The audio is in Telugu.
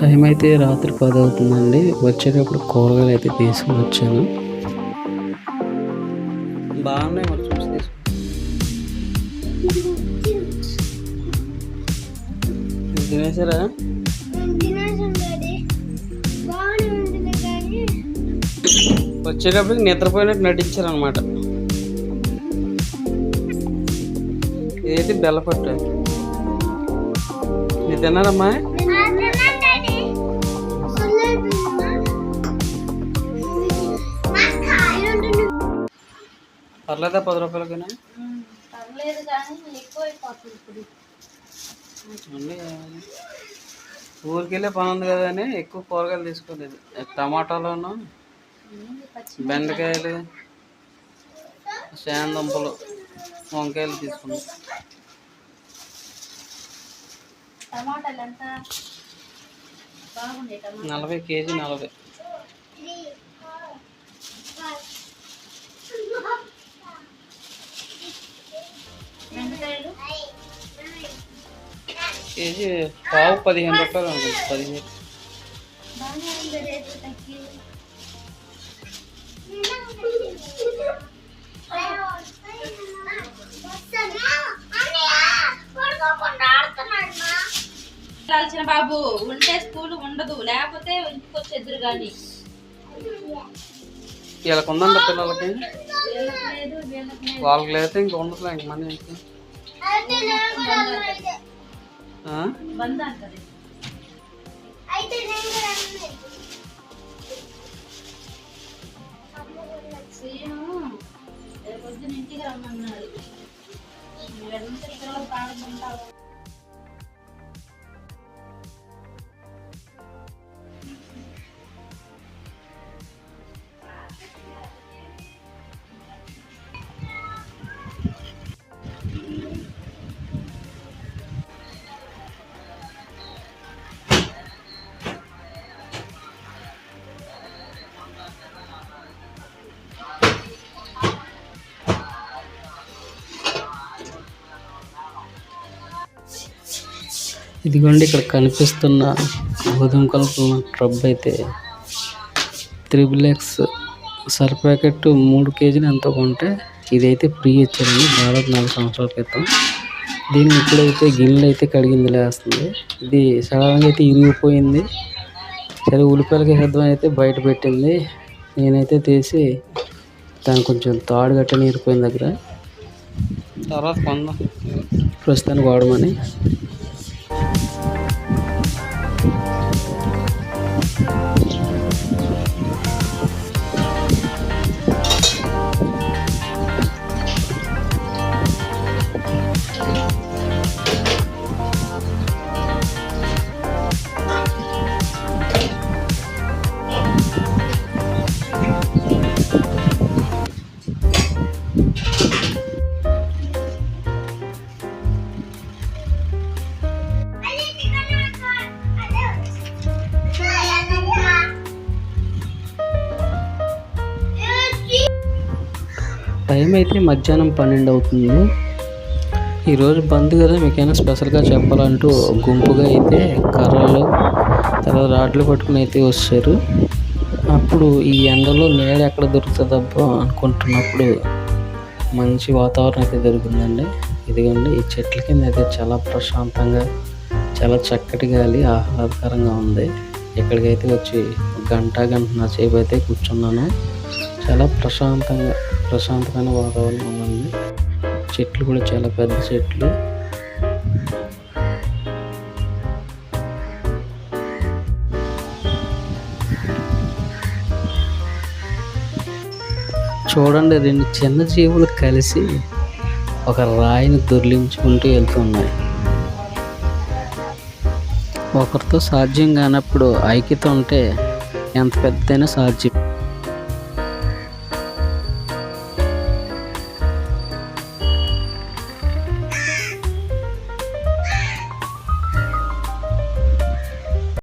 టైం అయితే రాత్రి పది అవుతుందండి. వచ్చేటప్పుడు కూరగాయలు అయితే తీసుకుని వచ్చాను. బాగున్నాయి మరి చూసి తీసుకుని. తినేసారా? వచ్చేటప్పటికి వచ్చేటప్పుడు నిద్రపోయినట్టు నటించారు అనమాట ఏది బెల్లపట్టు. మీరు తిన్నారమ్మా? పర్లేదా పది రూపాయలకైనా? పర్లేదు కానీ ఎక్కువ అయిపోతుంది ఇప్పుడు. మళ్ళీ ఊరికి వెళ్ళే పని ఉంది కదా అని ఎక్కువ కూరగాయలు తీసుకోలేదు. టమాటాలోను బెండకాయలు శాందంపులు వంకాయలు తీసుకున్నాం. నలభై కేజీ నలభై. బెండకాయలు కేజీ పావు పదిహేను రూపాయలు అనుకుంటా పదిహేను. వెళ్ళాల్సిన బాబు ఉంటే స్కూల్ ఉండదు లేకపోతే ఇంటికి వచ్చి ఎదురు కానీ వీళ్ళకి ఉందండి పిల్లలకి? వీళ్ళకి లేదు ఇంక ఉండదులే ఇంక మన ఇంటికి ఆ? బంద్ ఇదిగోండి ఇక్కడ కనిపిస్తున్న గోధుమ కలుపున్న ట్రబ్ అయితే త్రిబుల్ ఎక్స్ సర్ ప్యాకెట్ మూడు కేజీలు ఎంతో కొంటే ఇదైతే ఫ్రీ ఇచ్చారండి దాదాపు నాలుగు సంవత్సరాల క్రితం. దీన్ని ఇప్పుడైతే గిన్నెలు అయితే కడిగింది లేస్తుంది. ఇది సడన్గా అయితే ఇరిగిపోయింది. సరే ఉల్లిపాయలకి సిద్ధం అయితే బయట పెట్టింది. నేనైతే తీసి దాని కొంచెం తాడు గట్ట నీరిపోయిన దగ్గర. తర్వాత కొందాం. ప్రస్తుతానికి వాడమని. టైం అయితే మధ్యాహ్నం పన్నెండు అవుతుంది. ఈరోజు బంద్ కదా మీకైనా స్పెషల్గా చెప్పాలంటూ గుంపుగా అయితే కర్రలు తర్వాత రాడ్లు పట్టుకుని అయితే వచ్చారు. అప్పుడు ఈ ఎండలో నీడ ఎక్కడ దొరుకుతుందబ్బో అనుకుంటున్నప్పుడు మంచి వాతావరణం అయితే దొరికిందండి ఇదిగోండి ఈ చెట్ల కింద అయితే చాలా ప్రశాంతంగా చాలా చక్కటి గాలి ఆహ్లాదకరంగా ఉంది. ఇక్కడికైతే వచ్చి గంట గంట సేపు అయితే కూర్చున్నాను. చాలా ప్రశాంతంగా. ప్రశాంతమైన వాతావరణం ఉందండి. చెట్లు కూడా చాలా పెద్ద చెట్లు. చూడండి రెండు చిన్న జీవులు కలిసి ఒక రాయిని దొర్లించుకుంటూ వెళ్తున్నాయి. ఒకరితో సాధ్యం కానప్పుడు ఐక్యత ఉంటే ఎంత పెద్దైనా సాధ్యం.